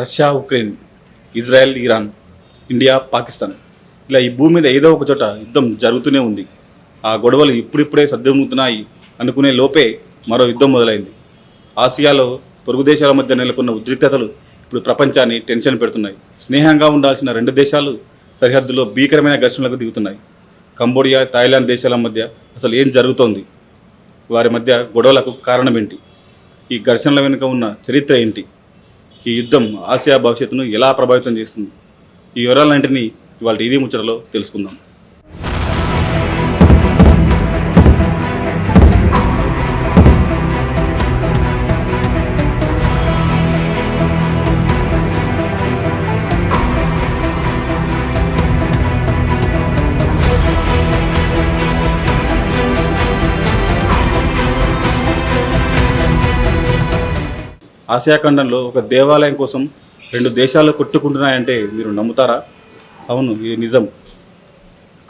Russia Ukraine Israel Iran India Pakistan ఇలా ఈ భూమి మీద ఏదో ఒక చోట యుద్ధం జరుగుతూనే ఉంది. ఆ గొడవలు ఇప్పుడిప్పుడే సర్దుముతున్నాయి అనుకునే లోపే మరో యుద్ధం మొదలైంది. ఆసియాలో పొరుగు దేశాల మధ్య నెలకొన్న ఉద్రిక్తతలు ఇప్పుడు ప్రపంచాన్ని టెన్షన్ పెడుతున్నాయి. స్నేహంగా ఉండాల్సిన రెండు దేశాలు సరిహద్దులో భీకరమైన ఘర్షణలకు దిగుతున్నాయి. కంబోడియా థాయిలాండ్ దేశాల మధ్య అసలు ఏం జరుగుతోంది? వారి మధ్య గొడవలకు కారణం ఏంటి ఈ ఘర్షణల వెనుక ఉన్న చరిత్ర ఏంటి? ఈ యుద్ధం ఆసియా భవిష్యత్తును ఎలా ప్రభావితం చేస్తుంది? ఈ వివరాలన్నింటినీ ఇవాళ ఇదే ముచ్చటలో తెలుసుకుందాం. ఆసియా ఖండంలో ఒక దేవాలయం కోసం రెండు దేశాలు కొట్టుకుంటున్నాయంటే మీరు నమ్ముతారా? అవును ఇది నిజం.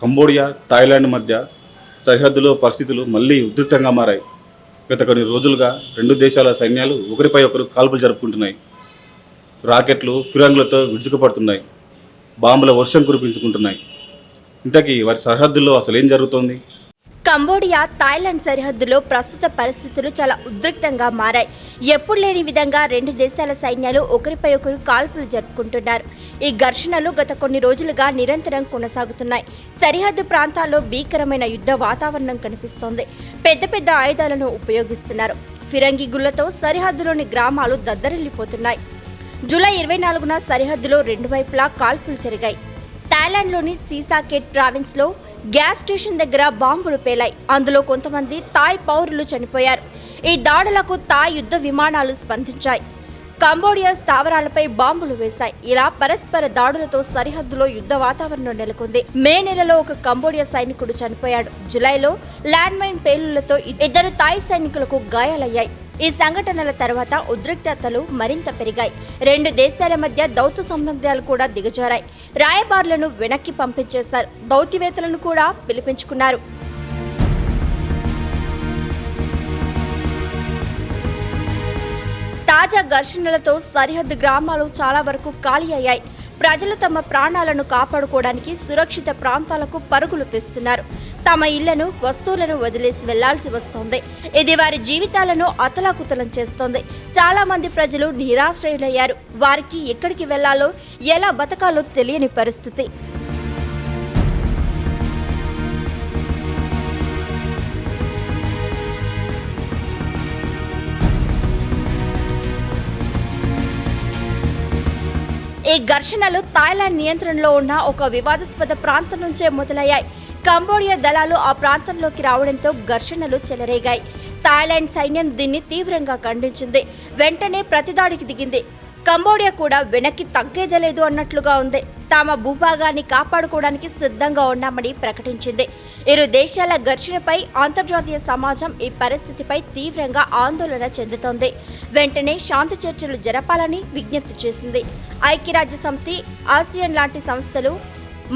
కంబోడియా థాయిలాండ్ మధ్య సరిహద్దులో పరిస్థితులు మళ్ళీ ఉధృతంగా మారాయి. గత కొన్ని రోజులుగా రెండు దేశాల సైన్యాలు ఒకరిపై ఒకరు కాల్పులు జరుపుకుంటున్నాయి. రాకెట్లు ఫిరంగులతో విడుచుకుపడుతున్నాయి బాంబుల వర్షం కురిపించుకుంటున్నాయి. ఇంతకీ వారి సరిహద్దుల్లో అసలు ఏం జరుగుతోంది? కంబోడియా థాయిలాండ్ సరిహద్దులో ప్రస్తుత పరిస్థితులు చాలా ఉద్రిక్తంగా మారాయి. ఎప్పుడు లేని విధంగా రెండు దేశాల సైన్యాలు ఒకరిపై ఒకరు కాల్పులు జరుపుకుంటున్నారు. ఈ ఘర్షణలు గత కొన్ని రోజులుగా నిరంతరం కొనసాగుతున్నాయి. సరిహద్దు ప్రాంతాల్లో భీకరమైన యుద్ధ వాతావరణం కనిపిస్తోంది. పెద్ద పెద్ద ఆయుధాలను ఉపయోగిస్తున్నారు. ఫిరంగి గుళ్ళతో సరిహద్దులోని గ్రామాలు దద్దరిల్లిపోతున్నాయి. జూలై ఇరవై నాలుగున సరిహద్దులో రెండు వైపులా కాల్పులు జరిగాయి. థాయిలాండ్లోని సీసాకెట్ ప్రావిన్స్లో గ్యాస్ స్టేషన్ దగ్గర బాంబులు పేలాయి. అందులో కొంతమంది థాయ్ పౌరులు చనిపోయారు. ఈ దాడులకు థాయ్ యుద్ధ విమానాలు స్పందించాయి. కంబోడియా స్థావరాలపై బాంబులు వేశాయి. ఇలా పరస్పర దాడులతో సరిహద్దులో యుద్ధ వాతావరణం నెలకొంది. మే నెలలో ఒక కంబోడియా సైనికుడు చనిపోయాడు. జులైలో ల్యాండ్ మైన్ పేలుళ్ళతో ఇద్దరు థాయ్ సైనికులకు గాయాలయ్యాయి. ఈ సంఘటనల తర్వాత ఉద్రిక్తతలు మరింత పెరిగాయి. రెండు దేశాల మధ్య దౌత్య సంబంధాలు కూడా దిగజారాయి. రాయబారులను వెనక్కి పంపించేశారు. దౌత్యవేత్తలను కూడా పిలిపించుకున్నారు. తాజా ఘర్షణలతో సరిహద్దు గ్రామాలు చాలా వరకు ఖాళీ అయ్యాయి. ప్రజలు తమ ప్రాణాలను కాపాడుకోవడానికి సురక్షిత ప్రాంతాలకు పరుగులు తీస్తున్నారు. తమ ఇళ్ళను వస్తువులను వదిలేసి వెళ్ళాల్సి వస్తోంది. ఇది వారి జీవితాలను అతలాకుతలం చేస్తోంది. చాలా మంది ప్రజలు నిరాశ్రయులయ్యారు. వారికి ఎక్కడికి వెళ్ళాలో ఎలా బతకాలో తెలియని పరిస్థితి. ఈ ఘర్షణలు థాయిలాండ్ నియంత్రణలో ఉన్న ఒక వివాదాస్పద ప్రాంతం నుంచే మొదలయ్యాయి. కంబోడియా దళాలు ఆ ప్రాంతంలోకి రావడంతో ఘర్షణలు చెలరేగాయి. థాయిలాండ్ సైన్యం దీన్ని తీవ్రంగా ఖండించింది. వెంటనే ప్రతిదాడికి దిగింది. కంబోడియా కూడా వెనక్కి తగ్గేదే లేదు అన్నట్లుగా ఉంది. తమ భూభాగాన్ని కాపాడుకోవడానికి సిద్ధంగా ఉన్నామని ప్రకటించింది. ఇరు దేశాల ఘర్షణపై అంతర్జాతీయ సమాజం ఈ పరిస్థితిపై తీవ్రంగా ఆందోళన చెందుతోంది. వెంటనే శాంతి చర్చలు జరపాలని విజ్ఞప్తి చేసింది. ఐక్యరాజ్య సమితి ఆసియన్ లాంటి సంస్థలు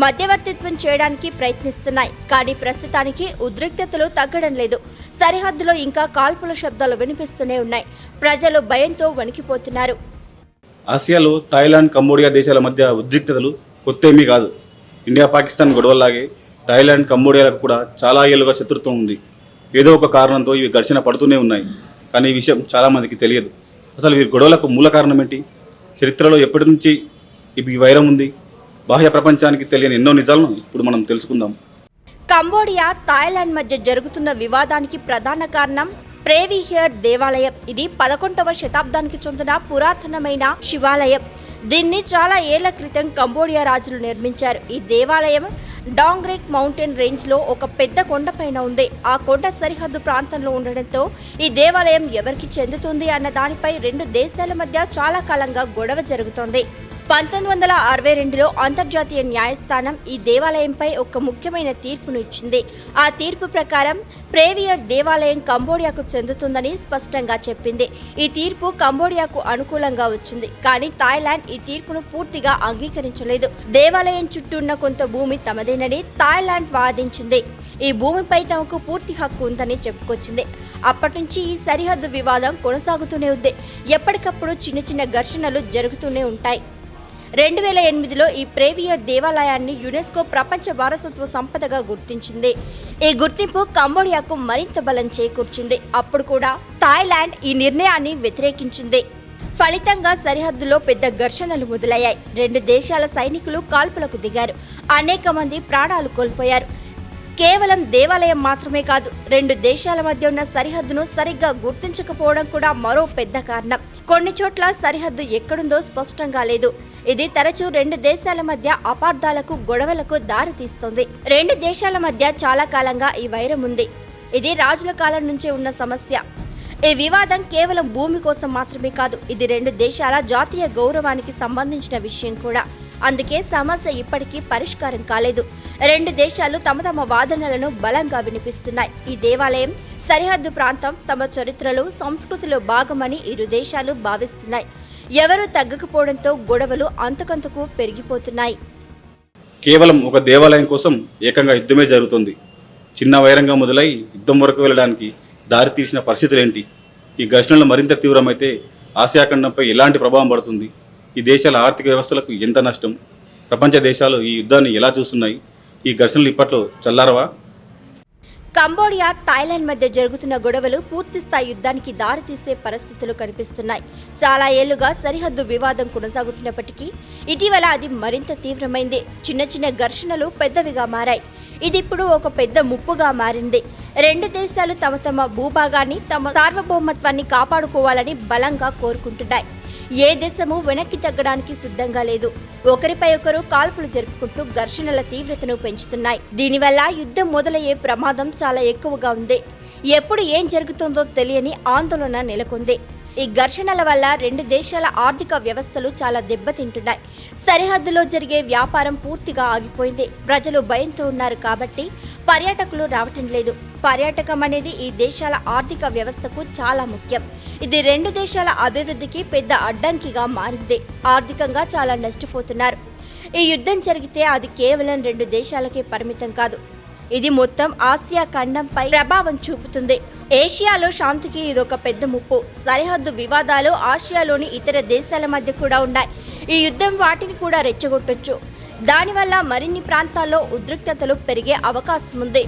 మధ్యవర్తిత్వం చేయడానికి ప్రయత్నిస్తున్నాయి. కానీ ప్రస్తుతానికి ఉద్రిక్తతలు తగ్గడం లేదు. సరిహద్దులో ఇంకా కాల్పుల శబ్దాలు వినిపిస్తూనే ఉన్నాయి. ప్రజలు భయంతో వణికిపోతున్నారు. ఆసియాలో థాయిలాండ్ కంబోడియా దేశాల మధ్య ఉద్రిక్తతలు కొత్త ఏమీ కాదు. ఇండియా పాకిస్తాన్ గొడవల్లాగే థాయిలాండ్ కంబోడియాలకు కూడా చాలా ఏళ్ళుగా శత్రుత్వం ఉంది. ఏదో ఒక కారణంతో ఇవి ఘర్షణ పడుతూనే ఉన్నాయి. కానీ ఈ విషయం చాలామందికి తెలియదు. అసలు వీరి గొడవలకు మూల కారణం ఏంటి? చరిత్రలో ఎప్పటి నుంచి ఈ వైరం ఉంది? బాహ్య ప్రపంచానికి తెలియని ఎన్నో నిజాలను ఇప్పుడు మనం తెలుసుకుందాం. కంబోడియా థాయిలాండ్ మధ్య జరుగుతున్న వివాదానికి ప్రధాన కారణం ప్రేవిహియర్ దేవాలయం. ఇది పదకొండవ శతాబ్దానికి చెందిన పురాతనమైన శివాలయం. దీన్ని చాలా ఏళ్ళ క్రితం కంబోడియా రాజులు నిర్మించారు. ఈ దేవాలయం డాంగ్రేక్ మౌంటైన్ రేంజ్లో ఒక పెద్ద కొండపైన ఉంది. ఆ కొండ సరిహద్దు ప్రాంతంలో ఉండడంతో ఈ దేవాలయం ఎవరికి చెందుతుంది అన్న దానిపై రెండు దేశాల మధ్య చాలా కాలంగా గొడవ జరుగుతోంది. పంతొమ్మిది వందల అరవై రెండులో అంతర్జాతీయ న్యాయస్థానం ఈ దేవాలయంపై ఒక ముఖ్యమైన తీర్పును ఇచ్చింది. ఆ తీర్పు ప్రకారం ప్రేవియర్ దేవాలయం కంబోడియాకు చెందుతుందని స్పష్టంగా చెప్పింది. ఈ తీర్పు కంబోడియాకు అనుకూలంగా వచ్చింది కానీ థాయిలాండ్ ఈ తీర్పును పూర్తిగా అంగీకరించలేదు. దేవాలయం చుట్టూ ఉన్న కొంత భూమి తమదేనని థాయిలాండ్ వాదించింది. ఈ భూమిపై తమకు పూర్తి హక్కు ఉందని చెప్పుకొచ్చింది. అప్పటి నుంచి ఈ సరిహద్దు వివాదం కొనసాగుతూనే ఉంది. ఎప్పటికప్పుడు చిన్న చిన్న ఘర్షణలు జరుగుతూనే ఉంటాయి. రెండు వేల ఎనిమిదిలో ఈ ప్రేవియర్ దేవాలయాన్ని యునెస్కో ప్రపంచ వారసత్వ సంపదగా గుర్తించింది. ఈ గుర్తింపు కంబోడియాకు మరింత బలం చేకూర్చింది. అప్పుడు కూడా థాయిలాండ్ ఈ నిర్ణయాన్ని వ్యతిరేకించింది. ఫలితంగా సరిహద్దులో పెద్ద ఘర్షణలు మొదలయ్యాయి. రెండు దేశాల సైనికులు కాల్పులకు దిగారు. అనేక మంది ప్రాణాలు కోల్పోయారు. కేవలం దేవాలయం మాత్రమే కాదు రెండు దేశాల మధ్య ఉన్న సరిహద్దును సరిగ్గా గుర్తించకపోవడం కూడా మరో పెద్ద కారణం. కొన్ని చోట్ల సరిహద్దు ఎక్కడుందో స్పష్టంగా లేదు. ఇది తరచూ రెండు దేశాల మధ్య అపార్థాలకు గొడవలకు దారితీస్తుంది రెండు దేశాల మధ్య చాలా కాలంగా ఈ వైరం ఉంది. ఇది రాజుల కాలం నుంచే ఉన్న సమస్య. ఈ వివాదం కేవలం భూమి కోసం మాత్రమే కాదు ఇది రెండు దేశాల జాతీయ గౌరవానికి సంబంధించిన విషయం కూడా. అందుకే సమస్య ఇప్పటికీ పరిష్కారం కాలేదు. రెండు దేశాలు తమ తమ వాదనలను బలంగా వినిపిస్తున్నాయి. ఈ దేవాలయం సరిహద్దు ప్రాంతం తమ చరిత్రలో సంస్కృతిలో భాగమని ఇరు దేశాలు భావిస్తున్నాయి. ఎవరూ తగ్గకపోవడంతో గొడవలు అంతకంతకు పెరిగిపోతున్నాయి. కేవలం ఒక దేవాలయం కోసం ఏకంగా యుద్ధమే జరుగుతుంది. చిన్న వైరంగా మొదలై యుద్ధం వరకు వెళ్ళడానికి దారి తీసిన పరిస్థితులు ఏంటి ఈ ఘర్షణలు మరింత తీవ్రమైతే ఆసియా ఖండంపై ఎలాంటి ప్రభావం పడుతుంది? ఈ దేశాల ఆర్థిక వ్యవస్థలకు ఎంత నష్టం? ప్రపంచ దేశాలు ఈ యుద్ధాన్ని ఎలా చూస్తున్నాయి? ఈ ఘర్షణలు ఇప్పట్లో చల్లారవా? కంబోడియా థాయిలాండ్ మధ్య జరుగుతున్న గొడవలు పూర్తిస్థాయి యుద్ధానికి దారితీసే పరిస్థితులు కనిపిస్తున్నాయి. చాలా ఏళ్ళుగా సరిహద్దు వివాదం కొనసాగుతున్నప్పటికీ ఇటీవల అది మరింత తీవ్రమైంది. చిన్న చిన్న ఘర్షణలు పెద్దవిగా మారాయి. ఇది ఇప్పుడు ఒక పెద్ద ముప్పుగా మారింది. రెండు దేశాలు తమ తమ భూభాగాన్ని తమ సార్వభౌమత్వాన్ని కాపాడుకోవాలని బలంగా కోరుకుంటున్నాయి. ఏ దేశము వెనక్కి తగ్గడానికి సిద్ధంగా లేదు. ఒకరిపై ఒకరు కాల్పులు జరుపుకుంటూ ఘర్షణల తీవ్రతను పెంచుతున్నాయి. దీనివల్ల యుద్ధం మొదలయ్యే ప్రమాదం చాలా ఎక్కువగా ఉంది. ఎప్పుడు ఏం జరుగుతుందో తెలియని ఆందోళన నెలకొంది. ఈ ఘర్షణల వల్ల రెండు దేశాల ఆర్థిక వ్యవస్థలు చాలా దెబ్బతింటున్నాయి. సరిహద్దులో జరిగే వ్యాపారం పూర్తిగా ఆగిపోయింది. ప్రజలు భయంతో ఉన్నారు కాబట్టి పర్యాటకులు రావటం లేదు. పర్యాటకం అనేది ఈ దేశాల ఆర్థిక వ్యవస్థకు చాలా ముఖ్యం. ఇది రెండు దేశాల అభివృద్ధికి పెద్ద అడ్డంకిగా మారింది. ఆర్థికంగా చాలా నష్టపోతున్నారు. ఈ యుద్ధం జరిగితే అది కేవలం రెండు దేశాలకే పరిమితం కాదు. ఇది మొత్తం ఆసియా ఖండంపై ప్రభావం చూపుతుంది. ఏషియాలో శాంతికి ఇదొక పెద్ద ముప్పు. సరిహద్దు వివాదాలు ఆసియాలోని ఇతర దేశాల మధ్య కూడా ఉన్నాయి. ఈ యుద్ధం వాటిని కూడా రెచ్చగొట్టొచ్చు. దానివల్ల మరిన్ని ప్రాంతాల్లో ఉద్రిక్తతలు పెరిగే అవకాశం ఉంది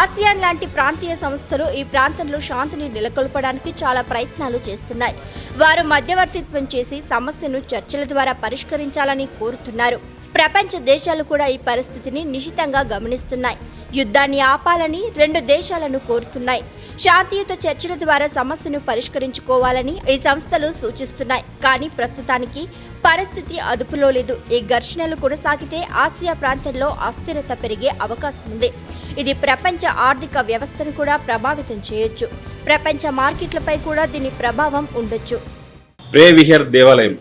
ఆసియాన్ లాంటి ప్రాంతీయ సంస్థలు ఈ ప్రాంతంలో శాంతిని నెలకొల్పడానికి చాలా ప్రయత్నాలు చేస్తున్నాయి. వారు మధ్యవర్తిత్వం చేసి సమస్యను చర్చల ద్వారా పరిష్కరించాలని కోరుతున్నారు. ప్రపంచ దేశాలు కూడా ఈ పరిస్థితిని నిశితంగా గమనిస్తున్నాయి. యుద్ధాన్ని ఆపాలని రెండు దేశాలను కోరుతున్నాయి. శాంతియుత చర్చల ద్వారా సమస్యను పరిష్కరించుకోవాలని ఈ సంస్థలు సూచిస్తున్నాయి. కానీ ప్రస్తుతానికి పరిస్థితి అదుపులో లేదు. ఈ ఘర్షణలు కొనసాగితే ఆసియా ప్రాంతంలో అస్థిరత పెరిగే అవకాశం ఉంది. ఇది ప్రపంచ ఆర్థిక వ్యవస్థను కూడా ప్రభావితం చేయొచ్చు. ప్రపంచ మార్కెట్లపై కూడా దీని ప్రభావం ఉండొచ్చు. ప్రే విహర్ దేవాలయం.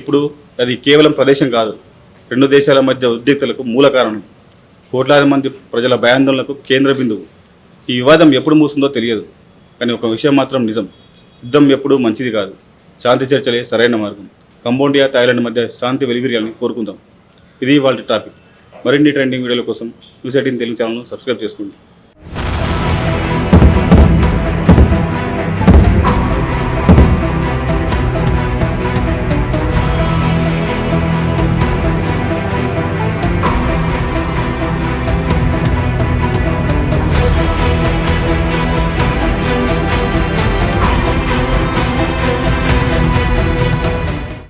ఇప్పుడు అది కేవలం ప్రదేశం కాదు. రెండు దేశాల మధ్య ఉద్రిక్తలకు మూల కారణం కోట్లాది మంది ప్రజల భయాందోళనకు కేంద్ర బిందువు. ఈ వివాదం ఎప్పుడు మూస్తుందో తెలియదు కానీ ఒక విషయం మాత్రం నిజం. యుద్ధం ఎప్పుడూ మంచిది కాదు. శాంతి చర్చలే సరైన మార్గం. కంబోడియా థాయిలాండ్ మధ్య శాంతి వెలివిరియాలని కోరుకుందాం. ఇది వాళ్ళ టాపిక్. మరిన్ని ట్రెండింగ్ వీడియోల కోసం న్యూస్ ఎయిటీన్ తెలుగు ఛానల్ను సబ్స్క్రైబ్ చేసుకోండి.